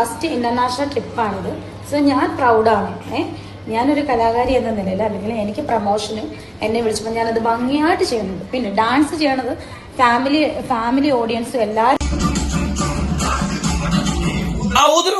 First international ട്രിപ്പാണിത് so ഞാൻ പ്രൗഡാണ് ഏ ഞാനൊരു കലാകാരി എന്ന നിലയിൽ അല്ലെങ്കിൽ എനിക്ക് പ്രമോഷന് എന്നെ വിളിച്ചപ്പോൾ ഞാനത് ഭംഗിയായിട്ട് ചെയ്യുന്നുണ്ട്. പിന്നെ ഡാൻസ് ചെയ്യണത് ഫാമിലി ഫാമിലി ഓഡിയൻസും എല്ലാവരും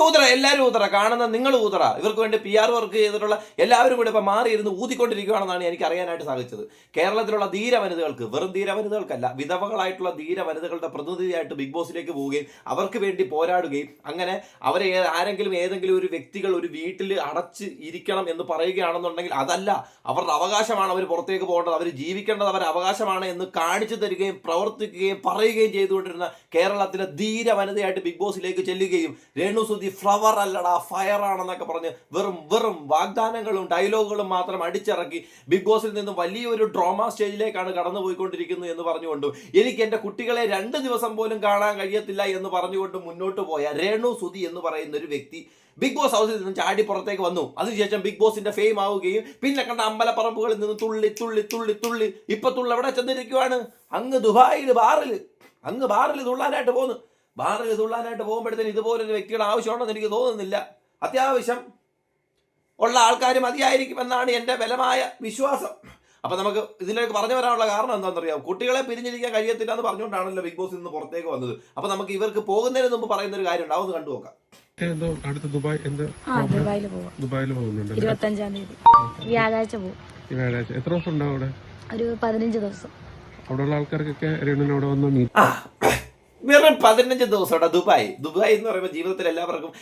ഊതറ എല്ലാവരും ഊതറ കാണുന്ന നിങ്ങൾ ഊതറ. ഇവർക്ക് വേണ്ടി പി ആർ വർക്ക് ചെയ്തിട്ടുള്ള എല്ലാവരും കൂടെ ഇപ്പൊ മാറിയിരുന്ന് ഊതിക്കൊണ്ടിരിക്കുകയാണെന്നാണ് എനിക്ക് അറിയാനായിട്ട് സാധിച്ചത്. കേരളത്തിലുള്ള ധീര വനിതകൾക്ക് വെറും ധീര വനിതകൾക്കല്ല വിധവകളായിട്ടുള്ള ധീര വനിതകളുടെ പ്രതിനിധിയായിട്ട് ബിഗ് ബോസിലേക്ക് പോവുകയും അവർക്ക് വേണ്ടി പോരാടുകയും അങ്ങനെ അവരെ ആരെങ്കിലും ഏതെങ്കിലും ഒരു വ്യക്തികൾ ഒരു വീട്ടിൽ അടച്ച് ഇരിക്കണം എന്ന് പറയുകയാണെന്നുണ്ടെങ്കിൽ അതല്ല അവരുടെ അവകാശമാണ് അവർ പുറത്തേക്ക് പോകേണ്ടത് അവർ ജീവിക്കേണ്ടത് അവരുടെ അവകാശമാണ് എന്ന് കാണിച്ചു തരികയും പ്രവർത്തിക്കുകയും പറയുകയും ചെയ്തുകൊണ്ടിരുന്ന കേരളത്തിലെ ധീര വനിതയായിട്ട് ബിഗ് ബോസിലേക്ക് ചെല്ലുകയും രേണു സുധി ഫ്ലവർ അല്ലടാ ഫയർ ആണെന്നൊക്കെ പറഞ്ഞ് വെറും വെറും വാഗ്ദാനങ്ങളും ഡയലോഗുകളും മാത്രം അടിച്ചിറക്കി ബിഗ് ബോസിൽ നിന്നും വലിയൊരു ഡ്രാമ സ്റ്റേജിലേക്കാണ് കടന്നു പോയിക്കൊണ്ടിരിക്കുന്നത് എന്ന് പറഞ്ഞുകൊണ്ടും എനിക്ക് എന്റെ കുട്ടികളെ രണ്ട് ദിവസം പോലും കാണാൻ കഴിയത്തില്ല എന്ന് പറഞ്ഞുകൊണ്ട് മുന്നോട്ട് പോയ രേണു സുധി എന്ന് പറയുന്ന ഒരു വ്യക്തി ബിഗ് ബോസ് ഹൗസിൽ നിന്നും ചാടി പുറത്തേക്ക് വന്നു. അതിനുശേഷം ബിഗ് ബോസിന്റെ ഫെയിം ആവുകയും പിന്നെ കണ്ട അമ്പലപ്പറമ്പുകളിൽ നിന്ന് തുള്ളി തുള്ളി തുള്ളി തുള്ളി ഇപ്പൊ തുള്ളി അവിടെ ചെന്നിരിക്കുവാണ്? അങ്ങ് ദുബായിൽ ബാറിൽ അങ്ങ് ബാറിൽ തുള്ളാനായിട്ട് പോകുന്നു ബാറിൽ തുള്ളാനായിട്ട് പോകുമ്പോഴത്തേന് ഇതുപോലൊരു വ്യക്തിയുടെ ആവശ്യമുണ്ടെന്ന് എനിക്ക് തോന്നുന്നില്ല. അത്യാവശ്യം ഉള്ള ആൾക്കാർ മതിയായിരിക്കുമെന്നാണ് എന്റെ ബലമായ വിശ്വാസം. അപ്പം നമുക്ക് ഇതിലേക്ക് പറഞ്ഞു വരാനുള്ള കാരണം എന്താണെന്നറിയാം കുട്ടികളെ പിരിഞ്ഞിരിക്കാൻ കഴിയത്തില്ല എന്ന് പറഞ്ഞുകൊണ്ടാണല്ലോ ബിഗ് ബോസ് ഇന്ന് പുറത്തേക്ക് വന്നത്. അപ്പൊ നമുക്ക് ഇവർക്ക് പോകുന്നതിന് മുമ്പ് പറയുന്ന ഒരു കാര്യം ഉണ്ടാവും കണ്ടു നോക്കാം. എന്തോ അടുത്ത ദുബായ് എന്ത് ദുബായിൽ പോവാം. ദുബായിൽ പോകുന്നുണ്ട് ഇരുപത്തഞ്ചാം തീയതി. വ്യാഴാഴ്ച പോകും വ്യാഴാഴ്ച. എത്ര ദിവസം ഉണ്ടാവും അവിടെ? ഒരു പതിനഞ്ച് ദിവസം. അവിടെയുള്ള ആൾക്കാർക്കൊക്കെ വന്ന് മീറ്റ് ആ വെറും പതിനഞ്ച് ദിവസം ദുബായ്. ദുബായ് എന്ന് പറയുമ്പോൾ ജീവിതത്തിൽ എല്ലാവർക്കും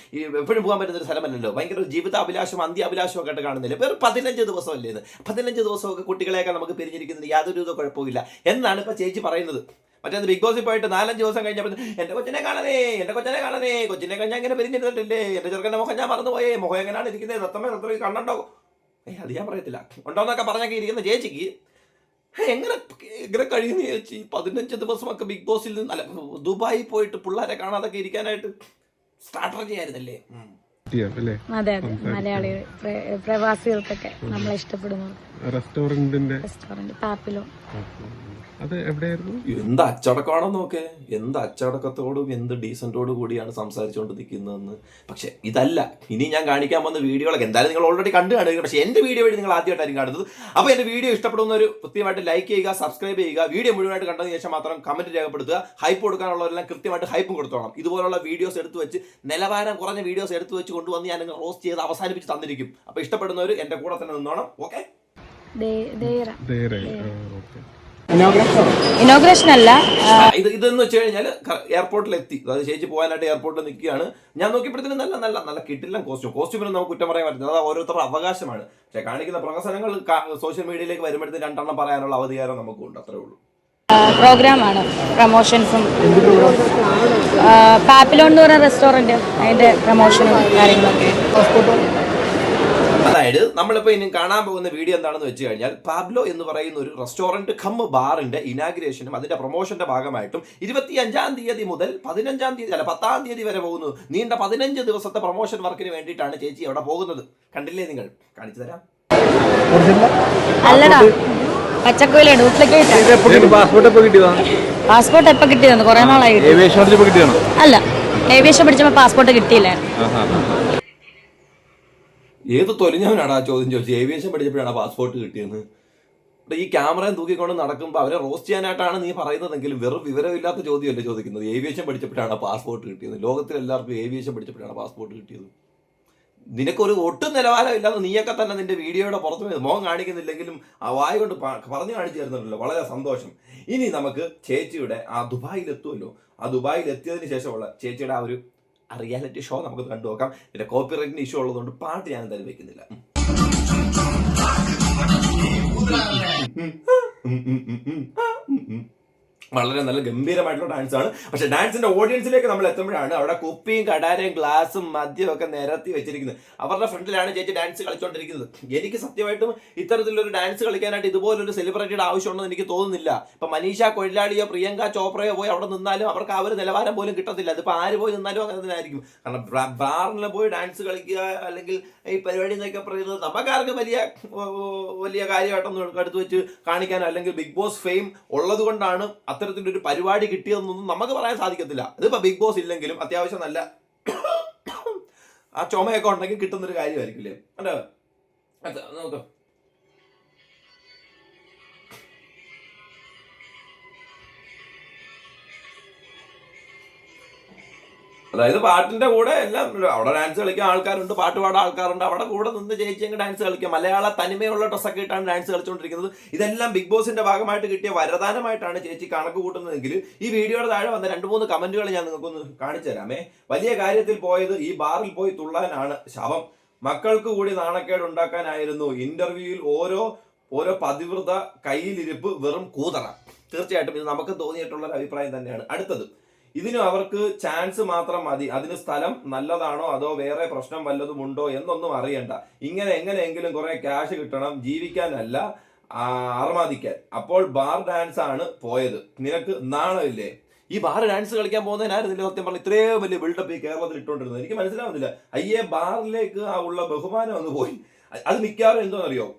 എപ്പോഴും പോകാൻ പറ്റുന്ന ഒരു സ്ഥലമല്ലല്ലോ. ഭയങ്കര ജീവിത അഭിലാഷം അന്ത്യ അഭിലാഷം ഒക്കെ ആയിട്ട് കാണുന്നില്ല? വെറും പതിനഞ്ച് ദിവസമല്ലേ ഇത്? പതിനഞ്ച് ദിവസമൊക്കെ കുട്ടികളെയൊക്കെ നമുക്ക് പിരിഞ്ഞിരിക്കുന്നത് യാതൊരു വിധ കുഴപ്പമില്ല എന്നാണ് ഇപ്പൊ ചേച്ചി പറയുന്നത്. മറ്റേ ബിഗ് ബോസിൽ പോയിട്ട് നാലഞ്ച് ദിവസം കഴിഞ്ഞപ്പോൾ എന്റെ കൊച്ചിനെ കാണണേ എന്റെ കൊച്ചിനെ കാണണേ കൊച്ചിനെ കഴിഞ്ഞാൽ ഇങ്ങനെ പിരിഞ്ഞിരുന്നിട്ടില്ലേ? എന്റെ ചെറുക്കന്റെ മുഖം ഞാൻ മറന്നുപോയേ മുഖം എങ്ങനെയാണ് ഇരിക്കുന്നത് സത്തമേ സത്തമേ കണ്ണുണ്ടോ ഏ അത് ഞാൻ പറയത്തില്ല. ഉണ്ടോന്നൊക്കെ പറഞ്ഞൊക്കെ ഇരിക്കുന്ന ചേച്ചിക്ക് എങ്ങനെ എങ്ങനെ കഴിയുന്ന ചേച്ചി? പതിനഞ്ച് ദിവസമൊക്കെ ബിഗ് ബോസിൽ നിന്ന് അല്ല ദുബായി പോയിട്ട് പിള്ളേരെ കാണാതൊക്കെ ഇരിക്കാനായിട്ട് സ്ട്രാറ്റജി ആയിരുന്നല്ലേ? അതെ അതെ. മലയാളികൾ പ്ര- പ്രവാസികൾക്കൊക്കെ നമ്മളെ ഇഷ്ടപ്പെടുന്നു റെസ്റ്റോറന്റിന്റെ റെസ്റ്റോറന്റ് പാപ്പിലോ. അത് എവിടെയായിരുന്നു? എന്ത് അച്ചടക്കമാണോ നോക്കെ. എന്ത് അച്ചടക്കത്തോടും എന്ത് ഡീസന്റോടു കൂടിയാണ് സംസാരിച്ചുകൊണ്ട് നിൽക്കുന്നതെന്ന് പക്ഷെ ഇതല്ല. ഇനി ഞാൻ കാണിക്കാൻ വന്ന വീഡിയോകളൊക്കെ എന്തായാലും നിങ്ങൾ ഓൾറെഡി കണ്ടു കാണുക പക്ഷേ എന്റെ വീഡിയോ വഴി നിങ്ങൾ ആദ്യമായിട്ടായിരിക്കും കാണുന്നത്. അപ്പോൾ എന്റെ വീഡിയോ ഇഷ്ടപ്പെടുന്ന ഒരു കൃത്യമായിട്ട് ലൈക്ക് ചെയ്യുക സബ്സ്ക്രൈബ് ചെയ്യുക. വീഡിയോ മുഴുവനായിട്ട് കണ്ടതിന് ശേഷം മാത്രം കമന്റ് രേഖപ്പെടുത്തുക. ഹൈപ്പ് കൊടുക്കാനുള്ളവരെല്ലാം കൃത്യമായിട്ട് ഹൈപ്പും കൊടുത്തോണം ഇതുപോലുള്ള വീഡിയോസ് എടുത്തു വെച്ച് നിലവാരം കുറഞ്ഞ വീഡിയോസ് എടുത്തു വെച്ച് കൊണ്ടുവന്ന് ഞാൻ നിങ്ങൾ റോസ്റ്റ് ചെയ്ത് അവസാനിപ്പിച്ച് തന്നിരിക്കും. അപ്പോൾ ഇഷ്ടപ്പെടുന്നവർ എന്റെ കൂടെ തന്നെ നിന്നോണം. ഓക്കെ ദേരാ ദേരാ ഓക്കെ ഇനോഗ്രേഷൻ അല്ല ഇത് ഇതെന്ന് വെച്ച് കഴിഞ്ഞാൽ എയർപോർട്ടിൽ എത്തി അതായത് ചേച്ചി പോകാനായിട്ട് എയർപോർട്ടിൽ നിൽക്കുകയാണ്. ഞാൻ നോക്കിയപ്പോഴത്തേനും നല്ല നല്ല നല്ല കിട്ടില്ല കോസ്റ്റ്യൂം കോസ്റ്റ്യൂമിനും നമുക്ക് കുറ്റം പറയാൻ പറ്റില്ല അത് ഓരോരുത്തരുടെ അവകാശമാണ്. പക്ഷെ കാണിക്കുന്ന പ്രഹസനങ്ങൾ സോഷ്യൽ മീഡിയയിലേക്ക് വരുമ്പോഴത്തേക്കും രണ്ടെണ്ണം പറയാനുള്ള അവധികാരം നമുക്കുണ്ട്. അത്രേ ഉള്ളൂ. പ്രോഗ്രാമാണ് പ്രൊമോഷൻസും പാപ്പിലോൺ എന്ന് പറയുന്ന റെസ്റ്റോറന്റ് അതിന്റെ പ്രൊമോഷനും കാര്യങ്ങളൊക്കെ. അതായത് നമ്മളിപ്പോൾ ഇനി കാണാൻ പോകുന്ന വീഡിയോ എന്താണെന്ന് വെച്ച് കഴിഞ്ഞാൽ പാബ്ലോ എന്ന് പറയുന്ന ഒരു റെസ്റ്റോറന്റ് കം ബാറിന്റെ ഇനാഗ്രേഷനും അതിന്റെ പ്രൊമോഷന്റെ ഭാഗമായിട്ടും ഇരുപത്തി അഞ്ചാം തീയതി മുതൽ പതിനഞ്ചാം തീയതി അല്ല പത്താം തീയതി വരെ പോകുന്നു. നീണ്ട പതിനഞ്ച് ദിവസത്തെ പ്രൊമോഷൻ വർക്കിന് വേണ്ടിയിട്ടാണ് ചേച്ചി അവിടെ പോകുന്നത്. കണ്ടില്ലേ നിങ്ങൾ? കാണിച്ചു തരാം. അല്ലടാ പച്ചക്കോയിലെ ഡ്യൂപ്ലിക്കേറ്റ് പാസ്പോർട്ട് എപ്പോ കിട്ടിയതാണ് പാസ്പോർട്ട് എപ്പോ കുറെ നാളായി. ഏവിയേഷൻ അല്ല ഏവിയേഷൻ പഠിച്ചപ്പോ പാസ്പോർട്ട് കിട്ടിയില്ലായിരുന്നു. ഏത് തൊലിഞ്ഞവനാണ് ആ ചോദ്യം ചോദിച്ചത്? ഏവിയേഷൻ പഠിച്ചപ്പോഴാണ് പാസ്പോർട്ട് കിട്ടിയെന്ന്. ഈ ക്യാമറയും തൂക്കിക്കൊണ്ട് നടക്കുമ്പോൾ അവരെ റോസ്റ്റ് ചെയ്യാനായിട്ടാണ് നീ പറയുന്നതെങ്കിലും വെറും വിവരമില്ലാത്ത ചോദ്യമല്ലേ ചോദിക്കുന്നത്? ഏവിയേഷൻ പഠിച്ചപ്പോഴാണ് പാസ്പോർട്ട് കിട്ടിയത്. ലോകത്തിൽ എല്ലാവർക്കും ഏവിയേഷൻ പഠിച്ചപ്പോഴാണ് പാസ്പോർട്ട് കിട്ടിയത്. നിനക്കൊരു ഒട്ടും നിലവാരമില്ലാതെ നീയൊക്കെ തന്നെ നിന്റെ വീഡിയോയുടെ പുറത്തു മോഹം കാണിക്കുന്നില്ലെങ്കിലും ആ വായ കൊണ്ട് പറഞ്ഞു കാണിച്ചു തരുന്നുണ്ടല്ലോ. വളരെ സന്തോഷം. ഇനി നമുക്ക് ചേച്ചിയുടെ ആ ദുബായിൽ എത്തുമല്ലോ ആ ദുബായിൽ എത്തിയതിന് ശേഷമുള്ള ചേച്ചിയുടെ ആ ഒരു റിയാലിറ്റി ഷോ നമുക്ക് കണ്ടു നോക്കാം. പിന്നെ കോപ്പി റൈറ്റിന് ഇഷ്യൂ ഉള്ളതുകൊണ്ട് പാട്ട് ഞാൻ എന്തായാലും വെക്കുന്നില്ല. വളരെ നല്ല ഗംഭീരമായിട്ടുള്ള ഡാൻസ് ആണ്. പക്ഷെ ഡാൻസിന്റെ ഓഡിയൻസിലേക്ക് നമ്മൾ എത്തുമ്പോഴാണ് അവിടെ കുപ്പിയും കടാരയും ഗ്ലാസും മദ്യവും ഒക്കെ നിരത്തി വെച്ചിരിക്കുന്നത്. അവരുടെ ഫ്രണ്ടിലാണ് ചേച്ചി ഡാൻസ് കളിച്ചുകൊണ്ടിരിക്കുന്നത് എനിക്ക് സത്യമായിട്ടും ഇത്തരത്തിലൊരു ഡാൻസ് കളിക്കാനായിട്ട് ഇതുപോലൊരു സെലിബ്രിറ്റിയുടെ ആവശ്യമുണ്ടെന്ന് എനിക്ക് തോന്നുന്നില്ല. ഇപ്പൊ മനീഷ കൊഴിലാളിയോ പ്രിയങ്ക ചോപ്രയോ പോയി അവിടെ നിന്നാലും അവർക്ക് ആ ഒരു നിലവാരം പോലും കിട്ടത്തില്ല. അതിപ്പോ ആര് പോയി നിന്നാലും അങ്ങനെ തന്നെ ആയിരിക്കും. കാരണം ബാറിൽ പോയി ഡാൻസ് കളിക്കുക അല്ലെങ്കിൽ ഈ പരിപാടി എന്നൊക്കെ പറയുന്നത് നമുക്കാർക്ക് വലിയ വലിയ കാര്യമായിട്ടൊന്നും എടുത്തു വെച്ച് കാണിക്കാനോ അല്ലെങ്കിൽ ബിഗ് ബോസ് ഫെയിം ഉള്ളത് കൊണ്ടാണ് അത്തരത്തിലൊരു ഒരു പരിപാടി കിട്ടിയതെന്നൊന്നും നമുക്ക് പറയാൻ സാധിക്കത്തില്ല. അതിപ്പോൾ ബിഗ് ബോസ് ഇല്ലെങ്കിലും അത്യാവശ്യം നല്ല ആ ചുമയൊക്കെ ഉണ്ടെങ്കിൽ കിട്ടുന്നൊരു കാര്യമായിരിക്കില്ലേ അല്ലേ? നോക്കാം. അതായത് പാട്ടിന്റെ കൂടെ എല്ലാം അവിടെ ഡാൻസ് കളിക്കാൻ ആൾക്കാരുണ്ട് പാട്ട് പാടാൻ ആൾക്കാരുണ്ട്. അവിടെ കൂടെ നിന്ന് ചേച്ചി അങ്ങ് ഡാൻസ് കളിക്കാം. മലയാള തനിമയുള്ള ഡ്രസ്സൊക്കെ ഇട്ടാണ് ഡാൻസ് കളിച്ചുകൊണ്ടിരിക്കുന്നത് ഇതെല്ലാം ബിഗ് ബോസിന്റെ ഭാഗമായിട്ട് കിട്ടിയ വരദാനമായിട്ടാണ് ചേച്ചി കണക്ക് കൂട്ടുന്നതെങ്കിൽ ഈ വീഡിയോയുടെ താഴെ വന്ന രണ്ട് മൂന്ന് കമന്റുകൾ ഞാൻ നിങ്ങൾക്കൊന്ന് കാണിച്ചു തരാമേ വലിയ കാര്യത്തിൽ പോയത് ഈ ബാറിൽ പോയി തുള്ളാനാണ് ശവം. മക്കൾക്ക് കൂടി നാണക്കേട് ഉണ്ടാക്കാനായിരുന്നു ഇന്റർവ്യൂവിൽ ഓരോ ഓരോ പതിവ്രത കയ്യിലിരിപ്പ് വെറും കൂതറ. തീർച്ചയായിട്ടും ഇത് നമുക്ക് തോന്നിയിട്ടുള്ള ഒരു അഭിപ്രായം തന്നെയാണ്. അടുത്തത് ഇതിനും അവർക്ക് ചാൻസ് മാത്രം മതി. അതിന് സ്ഥലം നല്ലതാണോ? അതോ വേറെ പ്രശ്നം വല്ലതും ഉണ്ടോ എന്നൊന്നും അറിയണ്ട. ഇങ്ങനെ എങ്ങനെയെങ്കിലും കുറെ ക്യാഷ് കിട്ടണം ജീവിക്കാനല്ല അർമാദിക്കാൻ. അപ്പോൾ ബാർ ഡാൻസ് ആണ് പോയത്. നിനക്ക് നാണമില്ലേ ഈ ബാർ ഡാൻസ് കളിക്കാൻ പോകുന്നതിനായിരുന്നില്ല സത്യം പറഞ്ഞ ഇത്രയും വലിയ ബിൽഡപ്പ് ഈ കേരളത്തിൽ ഇട്ടുകൊണ്ടിരുന്നത് എനിക്ക് മനസ്സിലാവുന്നില്ല. അയ്യേ ബാറിലേക്ക് ആ ഉള്ള ബഹുമാനം ഒന്ന് പോയി. അത് മിക്കവാറും എന്തോന്നറിയോ?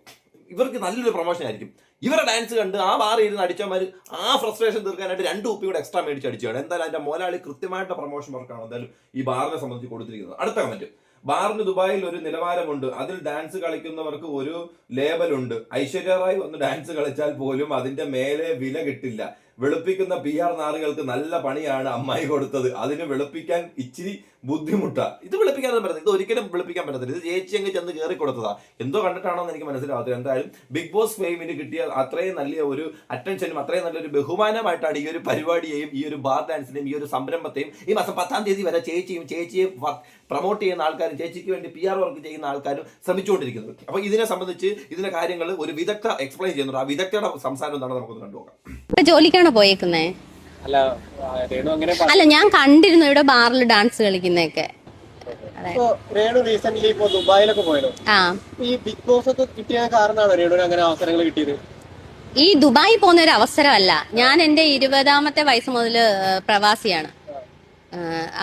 ഇവർക്ക് നല്ലൊരു പ്രൊമോഷൻ ആയിരിക്കും. ഇവരുടെ ഡാൻസ് കണ്ട് ആ ബാറിൽ ഇരുന്ന് അടിച്ചവന്മാർ ആ ഫ്രസ്ട്രേഷൻ തീർക്കാനായിട്ട് രണ്ട് കുപ്പി കൂടെ എക്സ്ട്രാ മേടിച്ച് അടിച്ചാണ് എന്തായാലും അതിന്റെ മോലാളി കൃത്യമായിട്ട് പ്രൊമോഷൻ വർക്കാണ് എന്തായാലും ഈ ബാറിനെ സംബന്ധിച്ച് കൊടുത്തിരിക്കുന്നത്. അടുത്ത കമന്റ് ബാറിന് ദുബായിൽ ഒരു നിലവാരമുണ്ട്. അതിൽ ഡാൻസ് കളിക്കുന്നവർക്ക് ഒരു ലേബലുണ്ട് ഐശ്വര്യ റായ് വന്ന് ഡാൻസ് കളിച്ചാൽ പോലും അതിന്റെ മേലെ വില കിട്ടില്ല. വെളുപ്പിക്കുന്ന പി ആർ നാറുകൾക്ക് നല്ല പണിയാണ് അമ്മായി കൊടുത്തത്. അതിന് വെളുപ്പിക്കാൻ ഇച്ചിരി ബുദ്ധിമുട്ടാ. ഇത് വിളിപ്പിക്കാൻ പറ്റത്തില്ല. ഇത് ഒരിക്കലും വിളിപ്പിക്കാൻ പറ്റത്തില്ല. ഇത് ചേച്ചി അങ്ങ് ചെന്ന് കയറി കൊടുത്തതാ. എന്തോ കണ്ടിട്ടാണോ എന്ന് എനിക്ക് മനസ്സിലാവാത്തത് എന്തായാലും ബിഗ് ബോസ് ഫെയിമിന് കിട്ടിയ അത്രയും നല്ല ഒരു അറ്റൻഷനും അത്രയും നല്ലൊരു ബഹുമാനമായിട്ടാണ് ഈ ഒരു പരിപാടിയെയും ഈ ഒരു ബാർ ഡാൻസിനെയും ഈ ഒരു സംരംഭത്തെയും ഈ മാസം പത്താം തീയതി വരെ ചേച്ചിയും ചേച്ചിയെ പ്രൊമോട്ട് ചെയ്യുന്ന ആൾക്കാരും ചേച്ചിക്ക് വേണ്ടി പി ആർ വർക്ക് ചെയ്യുന്ന ആൾക്കാരും ശ്രമിച്ചുകൊണ്ടിരിക്കുന്നത് അപ്പൊ ഇതിനെ സംബന്ധിച്ച് ഇതിന്റെ കാര്യങ്ങൾ ഒരു വിദഗ്ധ എക്സ്പ്ലെയിൻ ചെയ്യുന്നുണ്ട്. ആ വിദഗ്ധയുടെ സംസാരം എന്താണ് നമുക്കൊന്ന് കണ്ടുപോകാം ജോലിക്കാണോ പോയേക്കുന്നേ? അല്ല രേണു അങ്ങനെ അല്ല ഞാൻ കണ്ടിരുന്നു ഇവിടെ ബാറിൽ ഡാൻസ് കളിക്കുന്നൊക്കെ രേണു റീസെന്റ് ഇപ്പൊ ദുബായിലൊക്കെ പോയല്ലോ. ആ. ഈ ബിഗ് ബോസ് ഒക്കെ കിട്ടിയ കാരണമാണോ രേണുവിന് അങ്ങനെ അവസരങ്ങൾ കിട്ടിയത്? ഈ ദുബായി പോകുന്ന ഒരു അവസരമല്ല. ഞാൻ എന്റെ ഇരുപതാമത്തെ വയസ്സ് മുതൽ പ്രവാസിയാണ്.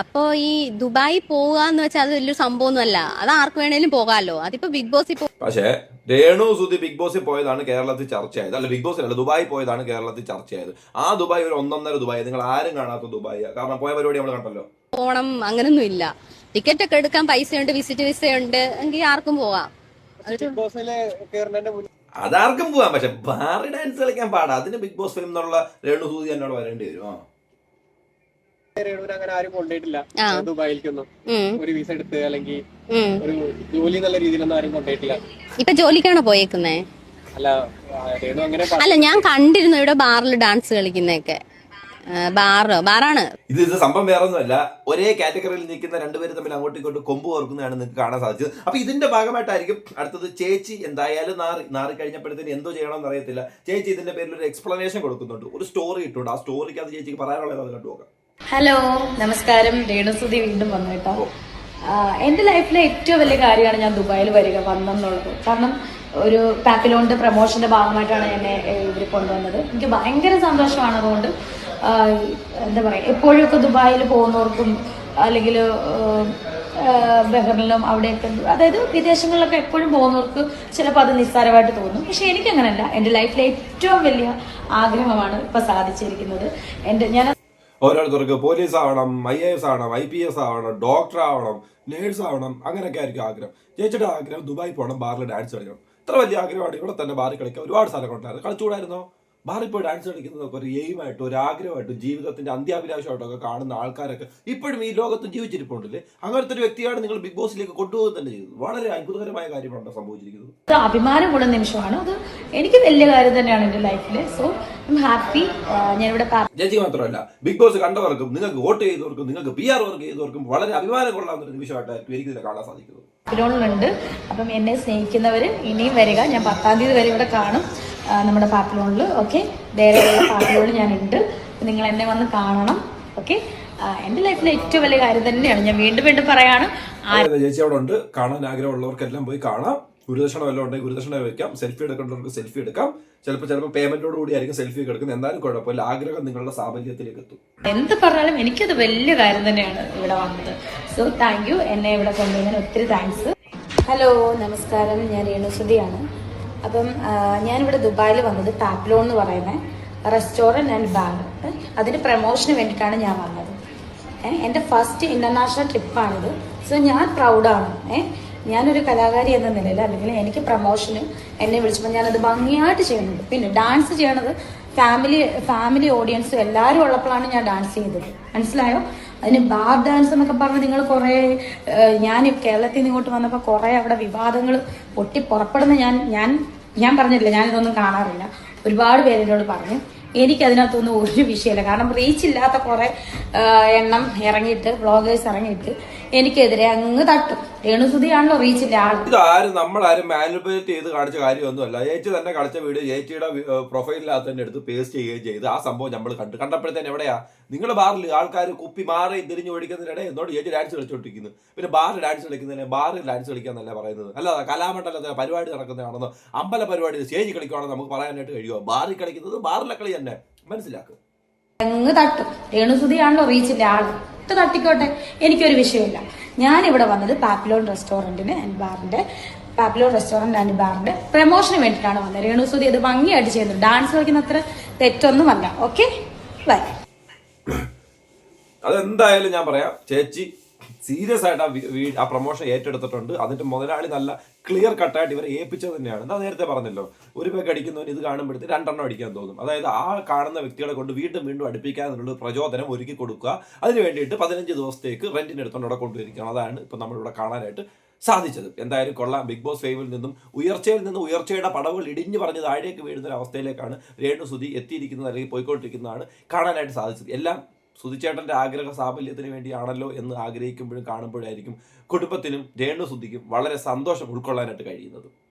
അപ്പോ ഈ ദുബായി പോവുക എന്ന് വെച്ചാൽ അത് വലിയൊരു സംഭവമൊന്നുമല്ല. അത് ആർക്ക് വേണേലും പോകാമല്ലോ അതിപ്പോ ബിഗ് ബോസ് പക്ഷേ രേണു സുധി ബിഗ് ബോസിൽ പോയതാണ് കേരളത്തിൽ ചർച്ചയായത്. അല്ല ബിഗ് അല്ല ദുബായ് പോയതാണ് കേരളത്തിൽ ചർച്ചയായത്. ആ ദുബായ് ഒരു ഒന്നൊന്നര ദുബായ് നിങ്ങൾ ആരും കാണാത്ത ദുബായ്. കാരണം പോയ പരിപാടി നമ്മൾ കണ്ടല്ലോ. പോണം അങ്ങനൊന്നും ഇല്ല ടിക്കറ്റ് ഒക്കെ എടുക്കാൻ പൈസയുണ്ട് വിസിറ്റ് വിസയുണ്ട് എങ്കിൽ ആർക്കും പോവാം. അതാർക്കും പോവാം. പക്ഷെ ബാറി ഡാൻസ് കളിക്കാൻ പാടാ. അതിന് ബിഗ് ബോസ് ഫിലിം എന്നുള്ള രേണു സൂതി എന്നോട് വരേണ്ടി വരും രേണുവിനെ അങ്ങനെ ആരും കൊണ്ടുപോയിട്ടില്ല. ദുബായിലേക്കൊന്നും ഒരു വിസ എടുത്ത് അല്ലെങ്കിൽ ഒരു ജോലി എന്നുള്ള രീതിയിലൊന്നും ആരും കൊണ്ടുപോയിട്ടില്ല. ഇപ്പൊ ജോലിക്കാണോ പോയേക്കുന്നേ? അല്ല രേണു അങ്ങനെ അല്ല ഞാൻ കണ്ടിരുന്നു ഇവിടെ ബാറിൽ ഡാൻസ് കളിക്കുന്നൊക്കെ ബാറോ? ബാറാണ്. ഇത് ഇത് സംഭവം വേറെ ഒന്നുമല്ല ഒരേ കാറ്റഗറിയിൽ നിൽക്കുന്ന രണ്ടുപേരും തമ്മിൽ അങ്ങോട്ടും ഇങ്ങോട്ടും കൊമ്പ് ഓർക്കുന്നതാണ് നിങ്ങൾക്ക് കാണാൻ സാധിച്ചത്. അപ്പൊ ഇതിന്റെ ഭാഗമായിട്ടായിരിക്കും അടുത്തത് ചേച്ചി എന്തായാലും നാറി നാറി കഴിഞ്ഞപ്പോഴത്തേന് എന്തോ ചെയ്യണമെന്ന് അറിയത്തില്ല. ചേച്ചി ഇതിന്റെ പേരിൽ ഒരു എക്സ്പ്ലനേഷൻ കൊടുക്കുന്നുണ്ട്. ഒരു സ്റ്റോറി ഇട്ടുണ്ട്. ആ സ്റ്റോറിക്ക് അത് ചേച്ചിക്ക് പറയാനുള്ളത് അത് കണ്ടുപോകാം ഹലോ നമസ്കാരം. രേണുസുതി വീണ്ടും വന്നു കേട്ടോ. എന്റെ ലൈഫിലെ ഏറ്റവും വലിയ കാര്യമാണ് ഞാൻ ദുബായിൽ വരിക വന്നെന്നുള്ളത് കാരണം ഒരു പാപ്പിലോണിന്റെ പ്രൊമോഷന്റെ ഭാഗമായിട്ടാണ് എന്നെ ഇവർ കൊണ്ടുവന്നത്. എനിക്ക് ഭയങ്കര സന്തോഷമാണ് അതുകൊണ്ട് എന്താ പറയുക എപ്പോഴൊക്കെ ദുബായിൽ പോകുന്നവർക്കും അല്ലെങ്കിൽ ബഹ്റിനിലും അവിടെയൊക്കെ അതായത് വിദേശങ്ങളിലൊക്കെ എപ്പോഴും പോകുന്നവർക്ക് ചിലപ്പോൾ അത് നിസ്സാരമായിട്ട് തോന്നും. പക്ഷെ എനിക്കങ്ങനല്ല. എന്റെ ലൈഫിലെ ഏറ്റവും വലിയ ആഗ്രഹമാണ് ഇപ്പോൾ സാധിച്ചിരിക്കുന്നത്. എന്റെ ഞാൻ ഓരോരുത്തർക്ക് പോലീസ് ആവണം ഐ എ എസ് ആവണം ഐ പി എസ് ആവണം ഡോക്ടർ ആവണം നേഴ്സ് ആവണം അങ്ങനെയൊക്കെ ആയിരിക്കും ആഗ്രഹം. ചേച്ചിയുടെ ആഗ്രഹം ദുബായ് പോകണം ബാറിൽ ഡാൻസ് കളിക്കണം. ഇത്ര വലിയ ആഗ്രഹമാണ്. ഇവിടെ തന്നെ ബാറിൽ കളിക്കാൻ ഒരുപാട് സ്ഥലങ്ങളുണ്ടായിരുന്നു. കളിച്ചുകൂടായിരുന്നോ? ബാറിൽ പോയി ഡാൻസ് കളിക്കുന്നതൊക്കെ ഒരു എയിമായിട്ടും ഒരു ആഗ്രഹമായിട്ടും ജീവിതത്തിന്റെ അന്ത്യാഭിലാഷമായിട്ടൊക്കെ കാണുന്ന ആൾക്കാരൊക്കെ ഇപ്പോഴും ഈ ലോകത്തും ജീവിച്ചിരിപ്പുണ്ടല്ലേ? അങ്ങനത്തെ ഒരു വ്യക്തിയാണ് നിങ്ങൾ ബിഗ് ബോസിലേക്ക് കൊണ്ടുപോകുക തന്നെ ചെയ്തത് വളരെ അത്ഭുതകരമായ കാര്യമാണ് സംഭവിച്ചിരിക്കുന്നത്. അഭിമാനമുള്ള നിമിഷമാണ്. അത് എനിക്ക് വലിയ കാര്യം തന്നെയാണ് എന്റെ ലൈഫിൽ സോ ഹാപ്പി ഞാനിവിടെ പാ- ജഡ്ജി മാത്രമല്ല ബിഗ് ബോസ് കണ്ടവർക്കും നിങ്ങൾക്ക് വോട്ട് ചെയ്തവർക്കും നിങ്ങൾക്ക് പി ആർ വർക്ക് ചെയ്തവർക്കും വളരെ അഭിമാനം കൊള്ളാവുന്ന ഒരു നിമിഷമായിട്ടായിരിക്കും എനിക്ക് ഇതിനെ കാണാൻ സാധിക്കുന്നത്. അപ്പം എന്നെ സ്നേഹിക്കുന്നവർ ഇനിയും വരിക. ഞാൻ പത്താം തീയതി വരെ ഇവിടെ കാണും. നമ്മുടെ പാപ്പിലോണിൽ ഓക്കെ ധൈര്യമുള്ള പാപ്പിലോണിൽ ഞാനുണ്ട്. നിങ്ങൾ എന്നെ വന്ന് കാണണം ഓക്കെ എന്റെ ലൈഫിലെ ഏറ്റവും വലിയ കാര്യം തന്നെയാണ്. ഞാൻ വീണ്ടും വീണ്ടും പറയാണ് ചേച്ചി അവിടെ ഉണ്ട്. കാണാൻ ആഗ്രഹമുള്ളവർക്കെല്ലാം പോയി കാണാം. ഗുരുദക്ഷണ വല്ലതും ഉണ്ടെങ്കിൽ ഗുരുദക്ഷണ വെക്കാം. സെൽഫി എടുക്കേണ്ടവർക്ക് സെൽഫി എടുക്കാം. ചിലപ്പോൾ ചിലപ്പോൾ പേയ്മെന്റോട് കൂടി ആയിരിക്കും സെൽഫി ഒക്കെ എടുക്കുന്നത്. എന്തായാലും കുഴപ്പമില്ല. ആഗ്രഹം നിങ്ങളുടെ സാഫല്യത്തിലേക്ക് എത്തും. എന്ത് പറഞ്ഞാലും എനിക്കത് വലിയ കാര്യം തന്നെയാണ് ഇവിടെ വന്നത്. സോ താങ്ക് യു എന്നെ ഇവിടെ കൊണ്ടുവന്നതിന് ഒത്തിരി താങ്ക്സ് ഹലോ നമസ്കാരം. ഞാൻ രേണുസുതിയാണ്. അപ്പം ഞാനിവിടെ ദുബായിൽ വന്നത് ടാപ്ലോൺ എന്ന് പറയുന്ന റെസ്റ്റോറന്റ് ആൻഡ് ബാർ അതിന് പ്രമോഷന് വേണ്ടിയിട്ടാണ് ഞാൻ വന്നത്. എന്റെ ഫസ്റ്റ് ഇന്റർനാഷണൽ ട്രിപ്പാണിത് സോ ഞാൻ പ്രൗഡാണ് ഏ ഞാനൊരു കലാകാരി എന്ന നിലയിൽ അല്ലെങ്കിൽ എനിക്ക് പ്രമോഷന് എന്നെ വിളിച്ചപ്പോൾ ഞാനത് ഭംഗിയായിട്ട് ചെയ്യുന്നുണ്ട്. പിന്നെ ഡാൻസ് ചെയ്യണത് ഫാമിലി ഫാമിലി ഓഡിയൻസും എല്ലാവരും ഉള്ളപ്പോഴാണ് ഞാൻ ഡാൻസ് ചെയ്തത്. മനസ്സിലായോ? അതിന് ബാർ ഡാൻസ് എന്നൊക്കെ പറഞ്ഞ് നിങ്ങൾ കുറേ ഞാൻ കേരളത്തിൽ നിന്ന് ഇങ്ങോട്ട് വന്നപ്പോൾ കുറേ അവിടെ വിവാദങ്ങൾ പൊട്ടി പുറപ്പെടുന്ന ഞാൻ ഞാൻ ഞാൻ പറഞ്ഞിട്ടില്ല ഞാനിതൊന്നും കാണാറില്ല. ഒരുപാട് പേര് എന്നോട് പറഞ്ഞു എനിക്കതിനകത്തൊന്നും ഒരു വിഷയമില്ല. കാരണം റീച്ച് ഇല്ലാത്ത കുറെ എണ്ണം ഇറങ്ങിയിട്ട് വ്ളോഗേഴ്സ് ഇറങ്ങിയിട്ട് എനിക്കെതിരെ അങ്ങ് തട്ടും. രേണുസുതിയാണല്ലോ റീച്ചില്ല ആൾ ഇതാരും നമ്മളാരും മാനിപ്പുലേറ്റ് ചെയ്ത് കാണിച്ച കാര്യമൊന്നുമല്ല. ചേച്ചി തന്നെ കളിച്ച വീഡിയോ ചേച്ചിയുടെ പ്രൊഫൈലിനകത്ത് തന്നെ എടുത്ത് പേസ്റ്റ് ചെയ്യുകയും ചെയ്ത് ആ സംഭവം നമ്മൾ കണ്ടു. കണ്ടപ്പോഴത്തേന് എവിടെയാ? നിങ്ങൾ ബാറിൽ ആൾക്കാർ കുപ്പി മാറി തിരിഞ്ഞു ഓടിക്കുന്നതിനിടെ എന്നോട് ചേച്ചി ഡാൻസ് കളിച്ചോണ്ടിരിക്കുന്നു. പിന്നെ ബാറിൽ ഡാൻസ് കളിക്കുന്നതിന് ബാറിൽ ഡാൻസ് കളിക്കാന്നല്ല പറയുന്നത്. അല്ലാതെ കലാമണ്ഡലത്തെ പരിപാടി നടക്കുന്നതാണെന്നോ അമ്പല പരിപാടി സ്റ്റേജ് കളിക്കുവാണെന്ന് നമുക്ക് പറയാനായിട്ട് കഴിയുമോ? ബാറിൽ കളിക്കുന്നത് ബാറിലെ കളി തന്നെ. മനസ്സിലാക്കും. അങ്ങ് തട്ടും. രേണുസുതിയാണല്ലോ റീച്ചില്ല ആൾ തട്ടിക്കോട്ടെ. എനിക്കൊരു വിഷയമില്ല. ഞാൻ ഇവിടെ വന്നത് പാപ്പിലോൺ റെസ്റ്റോറന്റിന് ആൻഡ് ബാറിന്റെ പാപ്പിലോൺ റെസ്റ്റോറന്റ് ആൻഡ് ബാറിന്റെ പ്രമോഷന് വേണ്ടിയിട്ടാണ് വന്നത്. രേണുസുതി അത് ഭംഗിയായിട്ട് ചെയ്യുന്നു ഡാൻസ് കളിക്കുന്ന അത്ര തെറ്റൊന്നും തെറ്റൊന്നുമല്ല. ഓക്കെ ബൈ അതെന്തായാലും ഞാൻ പറയാം. ചേച്ചി സീരിയസ് ആയിട്ട് ആ ആ പ്രൊമോഷൻ ഏറ്റെടുത്തിട്ടുണ്ട്. അതിന്റെ മുതലാളി നല്ല ക്ലിയർ കട്ടായിട്ട് ഇവരെ ഏൽപ്പിച്ചത് തന്നെയാണ്. എന്താ നേരത്തെ പറഞ്ഞല്ലോ ഒരു പേക്ക് അടിക്കുന്നവന് ഇത് കാണുമ്പോഴത്തേക്ക് രണ്ടെണ്ണം അടിക്കാൻ തോന്നും. അതായത് ആ കാണുന്ന വ്യക്തികളെ കൊണ്ട് വീണ്ടും വീണ്ടും അടുപ്പിക്കാനുള്ള പ്രചോദനം ഒരുക്കി കൊടുക്കുക. അതിന് വേണ്ടിയിട്ട് പതിനഞ്ച് ദിവസത്തേക്ക് റെന്റിന് എടുത്തുകൊണ്ട് അവിടെ കൊണ്ടുവരിക്കണം അതാണ് ഇപ്പം നമ്മളിവിടെ കാണാനായിട്ട് സാധിച്ചത്. എന്തായാലും കൊള്ളാം. ബിഗ് ബോസ് ഫൈവിൽ നിന്നും ഉയർച്ചയിൽ നിന്ന് ഉയർച്ചയുടെ പടവുകൾ ഇടിഞ്ഞു പറഞ്ഞ് താഴേക്ക് വീഴുന്ന ഒരു അവസ്ഥയിലേക്കാണ് രേണു സുധി എത്തിയിരിക്കുന്നത് അല്ലെങ്കിൽ പോയിക്കൊണ്ടിരിക്കുന്നതാണ് കാണാനായിട്ട് സാധിച്ചത്. എല്ലാം സുധിച്ചേട്ടന്റെ ആഗ്രഹ സാഫല്യത്തിന് വേണ്ടിയാണല്ലോ എന്ന് ആഗ്രഹിക്കുമ്പോഴും കാണുമ്പോഴായിരിക്കും കുടുംബത്തിനും രേണു സുധിക്കും വളരെ സന്തോഷം ഉൾക്കൊള്ളാനായിട്ട് കഴിയുന്നത്.